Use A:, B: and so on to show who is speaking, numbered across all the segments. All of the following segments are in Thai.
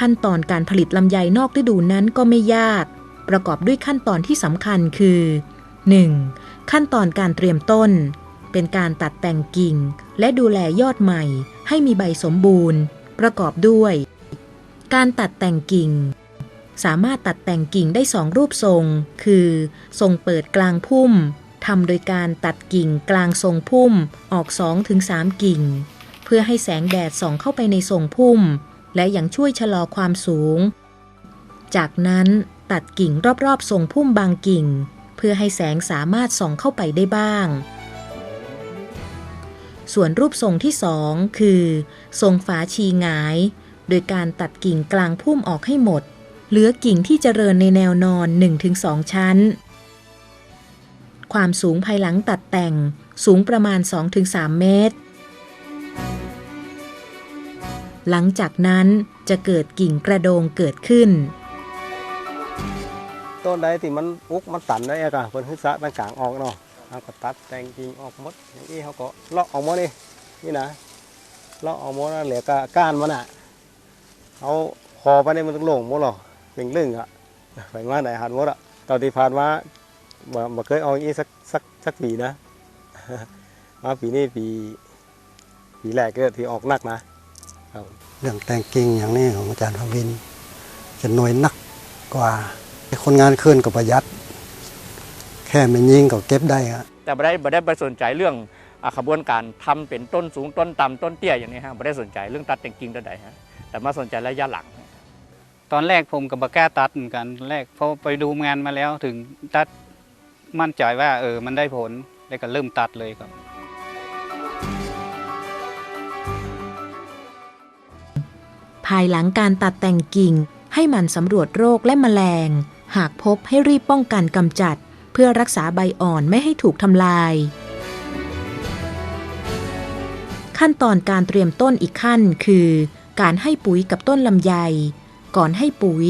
A: ขั้นตอนการผลิตลำไยนอกฤดูนั้นก็ไม่ยาก ประกอบด้วยขั้นตอนที่สำคัญคือ 1. ขั้นตอนการเตรียมต้น เป็นการตัดแต่งกิ่ง และดูแลยอดใหม่ ให้มีใบสมบูรณ์ ประกอบด้วย การตัดแต่งกิ่ง สามารถตัดแต่งกิ่งได้สองรูปทรง คือ ทรงเปิดกลางพุ่มทำโดยการตัดกิ่งกลางทรงพุ่มออก2-3กิ่ง เพื่อให้แสงแดดส่องเข้าไปในทรงพุ่ม และยังช่วยชะลอความสูง จากนั้นตัดกิ่งรอบๆทรงพุ่มบางกิ่ง เพื่อให้แสงสามารถส่องเข้าไปได้บ้าง ส่วนรูปทรงที่สองคือ ทรงฝาชีงาย โดยการตัดกิ่งกลางพุ่มออกให้หมด เหลือกิ่งที่เจริญในแนวนอน 1-2 ชั้น ความสูงภายหลังตัดแต่งสูงประมาณ 2-3 เมตร หลังจากนั้นจะเกิดกิ่งกระโดงเกิดขึ้น
B: ต้นใดที่มันอุกมันตันได้อะกะเพิ่นฮึสะต่างกลางออกเนาะเราก็ตัดแต่งกิ่งออกหมดอย่างนี้เขาก็เลาะออกหมดนี่นี่นะเลาะออกหมดแล้วเหลือก็ก้านมันอะเอาคอไปนี่มันต้องโล่งหมดหรอเป็นเรื่องอะไปมาไหนหันหมดอะตอนที่ผ่านมาบ่เคยเอาอย่างนี้สักสักสักปีนะมาปีนี้ปีปีแรกก็ที่ออกหนักนะ
C: เรื่องแต่งกิ่งอย่างนี้ของอาจารย์พวิน จะหน่วยหนักกว่า คนงานขึ้นก็ประหยัด แค่ไม่ยิงก็เก็บได้อะ
D: แต่ไม่ได้ไม่ได้ไปสนใจเรื่องอะขบวนการทำเป็นต้นสูงต้นต่ำต้นเตี้ยอย่างนี้ฮะไม่ได้สนใจเรื่องตัดแต่งกิ่งตัวใดฮะแต่มาสนใจระยะหลัง
E: ตอนแรกผมกับบกล้าตัดเหมือนกันตอนแรกพอไปดูงานมาแล้วถึงตัดมั่นใจว่าเออมันได้ผลแล้วก็เริ่มตัดเลยครับ
A: ภายหลังการตัดแต่งกิ่ง ให้มันสำรวจโรคและแมลง หากพบให้รีบป้องกันกำจัด เพื่อรักษาใบอ่อนไม่ให้ถูกทำลาย ขั้นตอนการเตรียมต้นอีกขั้นคือ การให้ปุ๋ยกับต้นลำไย ก่อนให้ปุ๋ย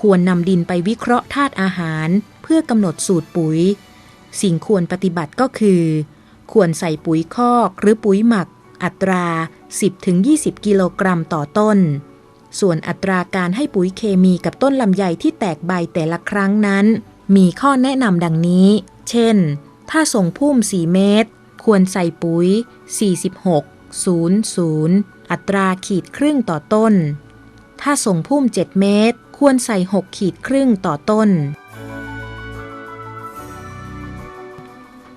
A: ควรนำดินไปวิเคราะห์ธาตุอาหาร เพื่อกำหนดสูตรปุ๋ย สิ่งควรปฏิบัติก็คือ ควรใส่ปุ๋ยคอกหรือปุ๋ยหมักอัตรา 10-20 กิโลกรัมต่อต้น ส่วนอัตราการให้ปุ๋ยเคมีกับต้นลำไยที่แตกใบแต่ละครั้งนั้น มีข้อแนะนำดังนี้ เช่น ถ้าส่งพุ่ม 4 เมตร ควรใส่ปุ๋ย 46 00 อัตราขีดครึ่งต่อต้น ถ้าส่งพุ่ม 7 เมตร ควรใส่ 6 ขีดครึ่งต่อต้น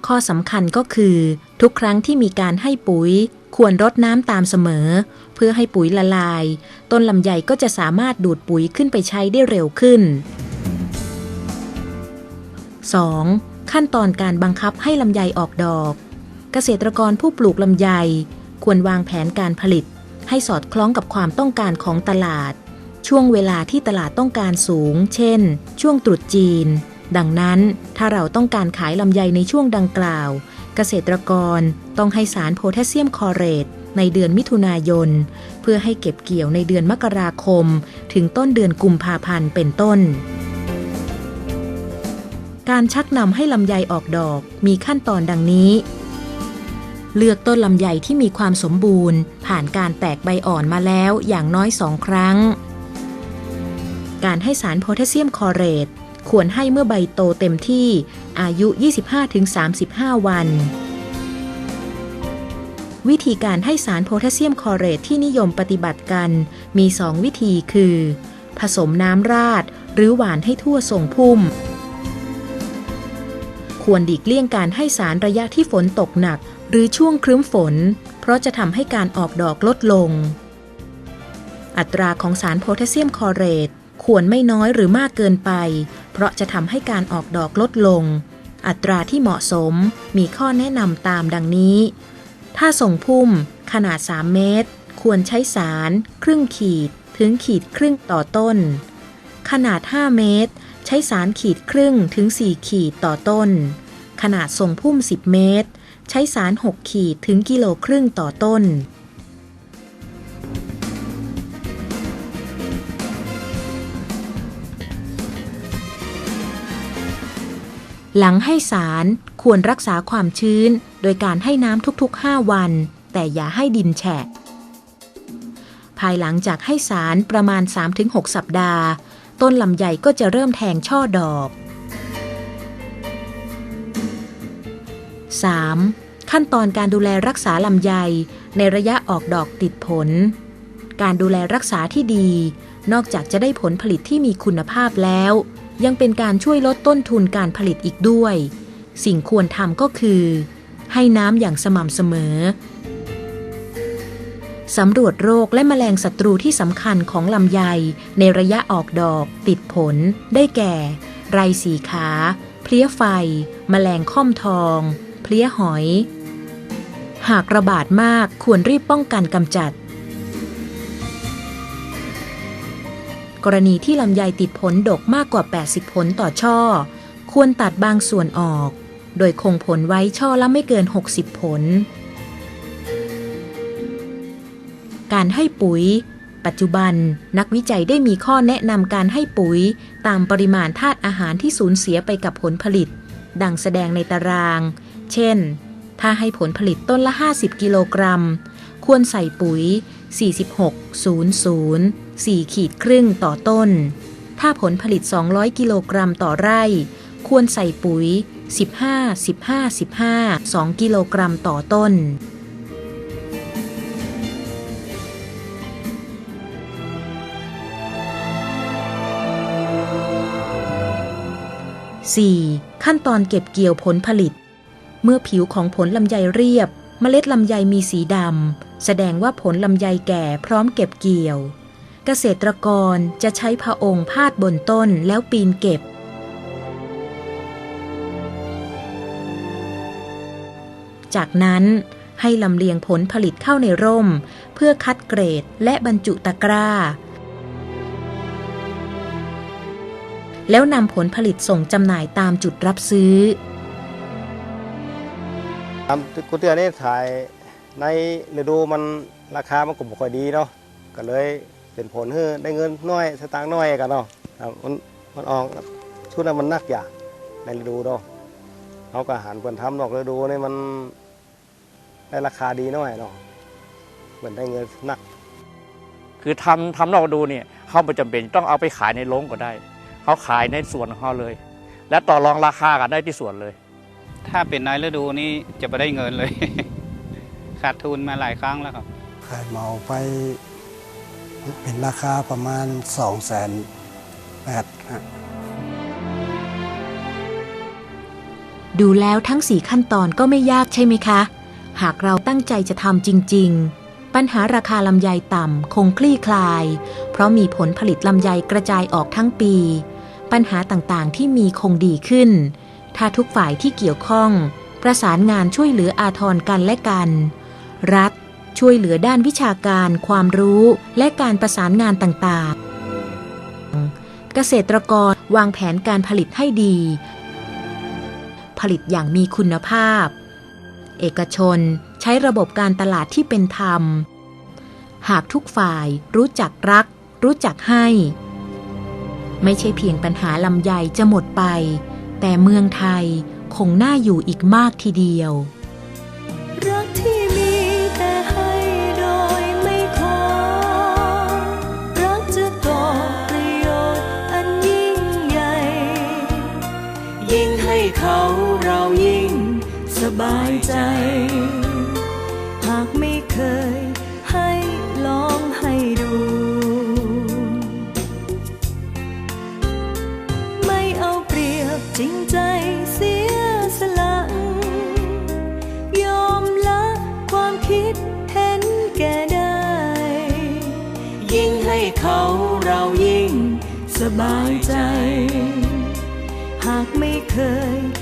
A: ข้อสำคัญก็คือ ทุกครั้งที่มีการให้ปุ๋ย ควรรดน้ำตามเสมอ เพื่อให้ปุ๋ยละลาย ต้นลำไยก็จะสามารถดูดปุ๋ยขึ้นไปใช้ได้เร็วขึ้น 2. ขั้นตอนการบังคับให้ลำไยออกดอก เกษตรกรผู้ปลูกลำไย ควรวางแผนการผลิต ให้สอดคล้องกับความต้องการของตลาด ช่วงเวลาที่ตลาดต้องการสูง เช่น ช่วงตรุษจีน ดังนั้นถ้าเราต้องการขายลำไยในช่วงดังกล่าว เกษตรกรต้องให้สารโพแทสเซียมคอเรตในเดือนมิถุนายน เพื่อให้เก็บเกี่ยวในเดือนมกราคม ถึงต้นเดือนกุมภาพันธ์เป็นต้น การชักนำให้ลำไยออกดอกมีขั้นตอนดังนี้ เลือกต้นลำไยที่มีความสมบูรณ์ ผ่านการแตกใบอ่อนมาแล้วอย่างน้อยสองครั้ง การให้สารโพแทสเซียมคอเรตควรให้เมื่อใบโตเต็มที่ อายุ 25-35 วัน วิธีการให้สารโพแทสเซียมคอเรตที่นิยมปฏิบัติกัน มี 2 วิธีคือ ผสมน้ำราด หรือหวานให้ทั่วทรงพุ่ม ควรหลีกเลี่ยงการให้สารระยะที่ฝนตกหนัก หรือช่วงครึ้มฝน เพราะจะทำให้การออกดอกลดลง อัตราของสารโพแทสเซียมคอเรตควรไม่น้อยหรือมากเกินไป เพราะจะทำให้การออกดอกลดลง อัตราที่เหมาะสมมีข้อแนะนำตามดังนี้ ถ้าส่งพุ่ม ขนาด 3 เมตร ควรใช้สาร ครึ่งขีด ถึงขีดครึ่งต่อต้น ขนาด 5 เมตร ใช้สารขีดครึ่งถึง 4 ขีดต่อต้น ขนาดส่งพุ่ม 10 เมตร ใช้สาร 6 ขีดถึงกิโลครึ่งต่อต้น หลังให้สารควรรักษาความชื้น โดยการให้น้ำทุกๆ 5 วัน แต่อย่าให้ดินแฉะ ภายหลังจากให้สารประมาณ 3-6 สัปดาห์ ต้นลำไยก็จะเริ่มแทงช่อดอก 3. ขั้นตอนการดูแลรักษาลำไยในระยะออกดอกติดผล การดูแลรักษาที่ดี นอกจากจะได้ผลผลิตที่มีคุณภาพแล้ว ยังเป็นการช่วยลดต้นทุนการผลิตอีกด้วย สิ่งควรทำก็คือ ให้น้ำอย่างสม่ำเสมอสำรวจโรคและแมลงศัตรูที่สำคัญของลำไย ในระยะออกดอก ติดผล ได้แก่ ไรสีขา เพลี้ยไฟ แมลงค่อมทอง เพลี้ยหอย หากระบาดมากควรรีบป้องกันกำจัด กรณีที่ลำไยติดผลดกมากกว่า 80 ผลต่อช่อ ควรตัดบางส่วนออก โดยคงผลไว้ช่อละไม่เกิน 60 ผล การให้ปุ๋ย ปัจจุบันนักวิจัยได้มีข้อแนะนำการให้ปุ๋ย ตามปริมาณธาตุอาหารที่สูญเสียไปกับผลผลิต ดังแสดงในตาราง เช่น ถ้าให้ผลผลิตต้นละ 50 กิโลกรัม ควรใส่ปุ๋ย 4600 4ขีดครึ่งต่อต้น ถ้าผลผลิต 200 กิโลกรัมต่อไร่ ควรใส่ปุ๋ย 15 15 15 2 กิโลกรัมต่อต้น 4. ขั้นตอนเก็บเกี่ยวผลผลิต เมื่อผิวของผลลำไยเรียบ เมล็ดลำไยมีสีดำ แสดงว่าผลลำไยแก่พร้อมเก็บเกี่ยว เกษตรกรจะใช้ผ้าองค์พาดบนต้นแล้วปีนเก็บ จากนั้นให้ลำเลียงผลผลิตเข้าในร่ม เพื่อคัดเกรดและบรรจุตะกร้า แล้วนำผลผลิตส่งจำหน่ายตามจุดรับซื้อ
B: ตามกุเตือนี่ถ่ายในฤดูมันราคามันก็บ่ค่อยดีเนาะก็เลยเป็นผลให้ได้เงินน้อยสตางค์น้อยกันเนาะครับมันมันออกชุดนั้นมันนักอย่างในฤดูเนาะเขาก็หันเปิ่นทำนอกฤดูนี่มันได้ราคาดีน้อยเนาะเหมือนได้เงินนัก
D: คือทำทำนอกดูเนี่ยเขาไม่จำเป็นต้องเอาไปขายในโรงก็ได้เขาขายในส่วนของเขาเลย และต่อรองราคากันได้ที่ส่วนเลย
E: ถ้าเป็นนายฤดูนี้จะไม่ได้เงินเลย ขาดทุนมาหลายครั้งแล้วครับ
C: ขายเหมาไปเป็นราคาประมาณ2องแสนแปดฮะ
A: ดูแล้วทั้งสี่ขั้นตอนก็ไม่ยากใช่ไหมคะ หากเราตั้งใจจะทำจริง ๆ ปัญหาราคาลำไยต่ำคงคลี่คลาย เพราะมีผลผลิตลำไยกระจายออกทั้งปี ปัญหาต่างๆที่มีคงดีขึ้น ถ้าทุกฝ่ายที่เกี่ยวข้อง ประสานงานช่วยเหลืออาทรกันและกัน รัฐช่วยเหลือด้านวิชาการ ความรู้และการประสานงานต่างๆ เกษตรกรวางแผนการผลิตให้ดี ผลิตอย่างมีคุณภาพ เอกชนใช้ระบบการตลาดที่เป็นธรรม หากทุกฝ่ายรู้จักรัก รู้จักให้ ไม่ใช่เพียงปัญหาลำไยจะหมดไป แต่เมืองไทยคงน่าอยู่อีกมากทีเดียว
F: รักที่มีแต่ให้โดยไม่ขอ รักจะก่อประโยชน์อันยิ่งใหญ่ ยิ่งให้เขาเรายิ่งสบายใจ หากไม่เคย ใจเสียสละยอมละความคิดเห็นแก่ได้ ยิ่งให้เขาเรายิ่งสบายใจ หากไม่เคย